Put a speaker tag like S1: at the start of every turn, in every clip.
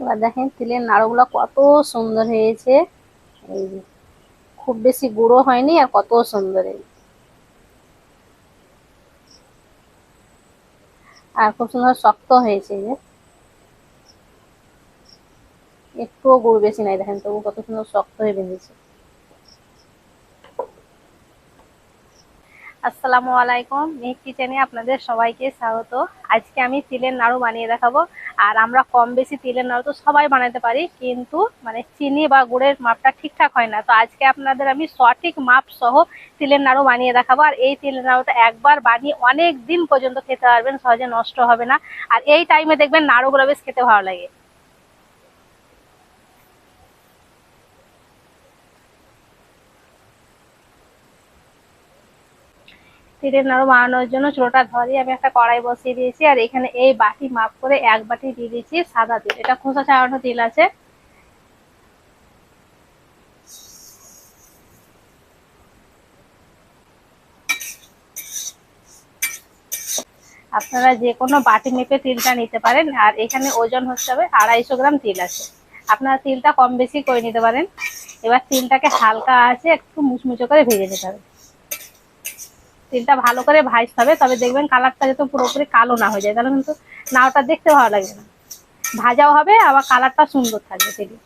S1: এবার দেখেন তিলের নাড়ুগুলো কত সুন্দর হয়েছে। এই যে, খুব বেশি গুঁড়ো হয়নি আর কত সুন্দর এই আর খুব সুন্দর শক্ত হয়েছে যে। একটুও গুড় বেশি নাই, দেখেন তবু কত সুন্দর শক্ত হয়ে বেঁধেছে। আসসালামু আলাইকুম। মেঘ কিচেনে আপনাদের সবাইকে স্বাগত। আজকে আমি তিলের নাড়ু বানিয়ে দেখাবো। আর আমরা কম বেশি তিলের নাড়ু তো সবাই বানাতে পারি, কিন্তু মানে চিনি বা গুড়ের মাপটা ঠিকঠাক হয় না। তো আজকে আপনাদের আমি সঠিক মাপ সহ তিলের নাড়ু বানিয়ে দেখাবো। আর এই তিলের নাড়ুটা একবার বানিয়ে অনেক দিন পর্যন্ত খেতে পারবেন, সহজে নষ্ট হবে না। আর এই টাইমে দেখবেন নাড়ুগুলো বেশ খেতে ভালো লাগে। তিলের নাড়ু বানানোর জন্য চুলোটা ধরিয়ে আমি একটা কড়াই বসিয়ে দিয়েছি, আর এখানে এই বাটি মাপ করে এক বাটি দিয়ে দিয়েছি সাদা তিল। এটা খোসা ছাড়ানো তিল আছে। আপনারা যে কোনো বাটি মেপে তিলটা নিতে পারেন, আর এখানে ওজন হচ্ছে হবে আড়াইশো গ্রাম তিল আছে। আপনারা তিলটা কম বেশি করে নিতে পারেন। এবার তিলটাকে হালকা আছে একটু মুচমুচো করে ভেজে নিতে হবে। তিলটা ভালো করে ভাজতে হবে, তবে দেখবেন কালারটা যাতে পুরোপুরি কালো না হয়ে যায়, তাহলে কিন্তু নাওটা দেখতে ভালো লাগবে না। ভাজাও হবে, আবার কালারটা সুন্দর থাকবে তিলের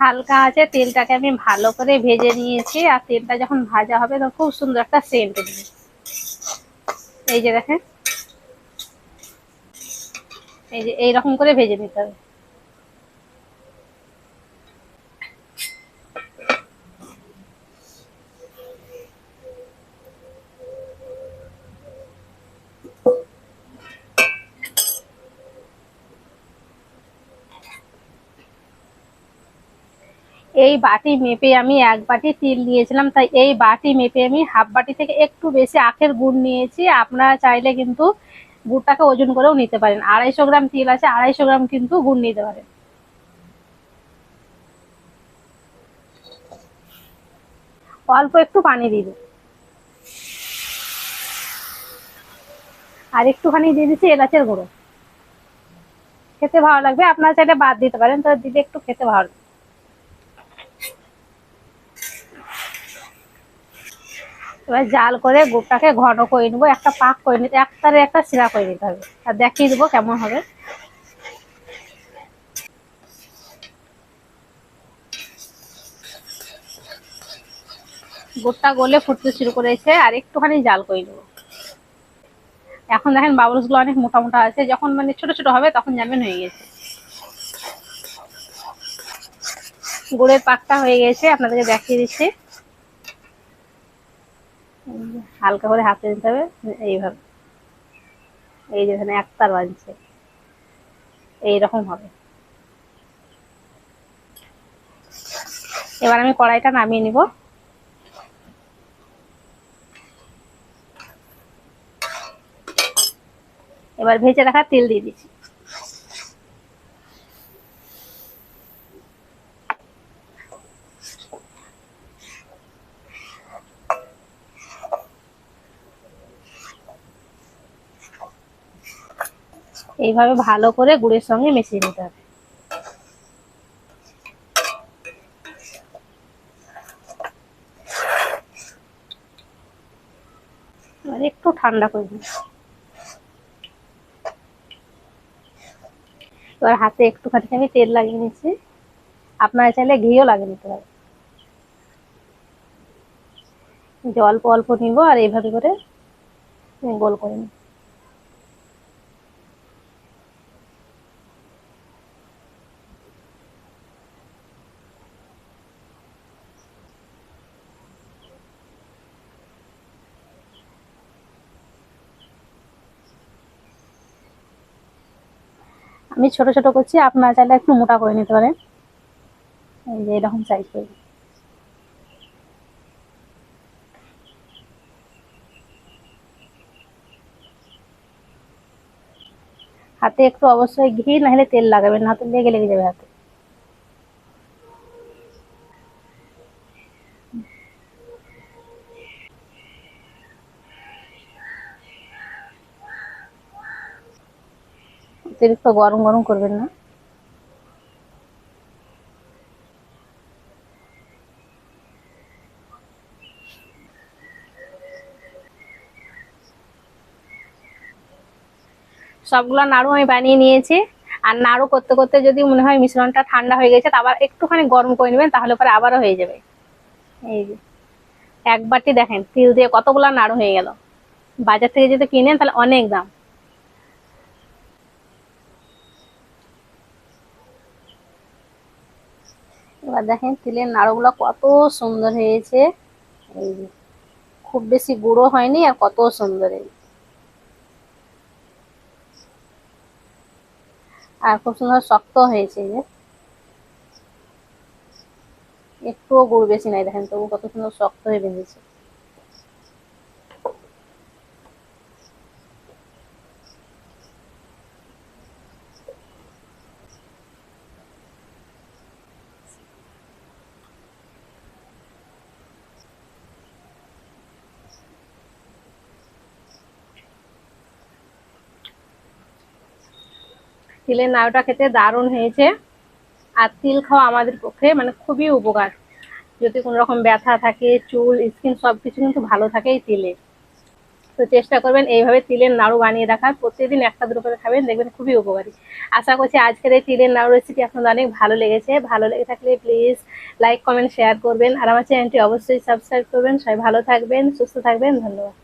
S1: হালকা আছে, তেলটাকে আমি ভালো করে ভেজে নিয়েছি, আর তেলটা যখন ভাজা হবে, তখন খুব সুন্দর একটা সেন্ট এই যে দেখেন এই যে, এইরকম করে ভেজে নিতে হবে। এই বাটি মেপে আমি এক বাটি তিল নিয়েছিলাম, তাই এই বাটি মেপে আমি হাফ বাটি থেকে একটু বেশি আখের গুড় নিয়েছি। আপনারা চাইলে কিন্তু গুড়টাকে ওজন করেও নিতে পারেন। আড়াইশো গ্রাম তিল আছে, আড়াইশো গ্রাম কিন্তু গুড় নিতে পারেন। অল্প একটু পানি দিবে আর একটুখানি দিয়ে দিচ্ছি এলাচের গুঁড়ো। খেতে ভালো লাগবে, আপনার চাইলে বাদ দিতে পারেন, তো দিলে একটু খেতে ভালো লাগবে। এবার জাল করে গুড়টাকে ঘন করে নেব, একটা পাক করে নিতে একটারে একটা শিরা করে নিতে হবে। আর দেখিয়ে দেবো কেমন হবে। গুড়টা গলে ফুটতে শুরু করেছে, আর একটুখানি জাল করে নেব। এখন দেখেন বাবলসগুলো অনেক মোটা মোটা আছে, যখন মানে ছোট ছোট হবে তখন জানবেন হয়ে গেছে। গুড়ের পাকটা হয়ে গেছে, আপনাদেরকে দেখিয়ে দিচ্ছি। হালকা করে হাতে দিতে হবে, এইভাবে। এই যেখানে একতার বাজছে এইরকম হবে। এবার আমি কড়াইটা নামিয়ে নিব। এবার ভেজে রাখা তেল দিয়ে দিচ্ছি। এইভাবে ভালো করে গুড়ের সঙ্গে মিশিয়ে নিতে হবে। একটু ঠান্ডা করে দিন এবার হাতে একটুখানি আমি তেল লাগিয়ে নিচ্ছি। আপনারা চাইলে ঘিও লাগিয়ে নিতে পারেন। অল্প অল্প নিব আর এইভাবে করে গোল করে নিব আমি ছোট ছোট করছি, আপনারা চাইলে একটু মোটা করে নিতে পারেন। এই যে এরকম সাইজ করে। হাতে একটু অবশ্যই ঘি, নাহলে তেল লাগাবেন না তো লেগে লেগে যাবে হাতে। অতিরিক্ত গরম গরম করবেন না। সবগুলো নাড়ু আমি বানিয়ে নিয়েছি। আর নাড়ু করতে করতে যদি মনে হয় মিশ্রণটা ঠান্ডা হয়ে গেছে আবার একটুখানি গরম করে নেবেন, তাহলে পরে আবারও হয়ে যাবে। এই যে একবারটি দেখেন, তিল দিয়ে কতগুলো নাড়ু হয়ে গেল। বাজার থেকে যদি কিনেন, তাহলে অনেক দাম। এবার দেখেন তিলের নাড়ুগুলো কত সুন্দর হয়েছে। এই যে, খুব বেশি গুঁড়ো হয়নি আর কত সুন্দর এই আর খুব সুন্দর শক্ত হয়েছে যে। একটুও গুড় বেশি নাই, দেখেন তবু কত সুন্দর শক্ত হয়ে বেঁধেছে। তিলের নাড়ুটা খেতে দারুণ হয়েছে। আর তিল খাওয়া আমাদের পক্ষে মানে খুবই উপকার। যদি কোনো রকম ব্যথা থাকে, চুল, স্কিন সব কিছু কিন্তু ভালো থাকে এই তিলে। তো চেষ্টা করবেন এইভাবে তিলের নাড়ু বানিয়ে রাখার। প্রতিদিন একটা দুটো করে খাবেন, দেখবেন খুবই উপকারী। আশা করছি আজকের এই তিলের নাড়ু রেসিপি আপনাদের অনেক ভালো লেগেছে। ভালো লেগে থাকলে প্লিজ লাইক কমেন্ট শেয়ার করবেন। আর আমার চ্যানেলটি অবশ্যই সাবস্ক্রাইব করবেন। সবাই ভালো থাকবেন, সুস্থ থাকবেন। ধন্যবাদ।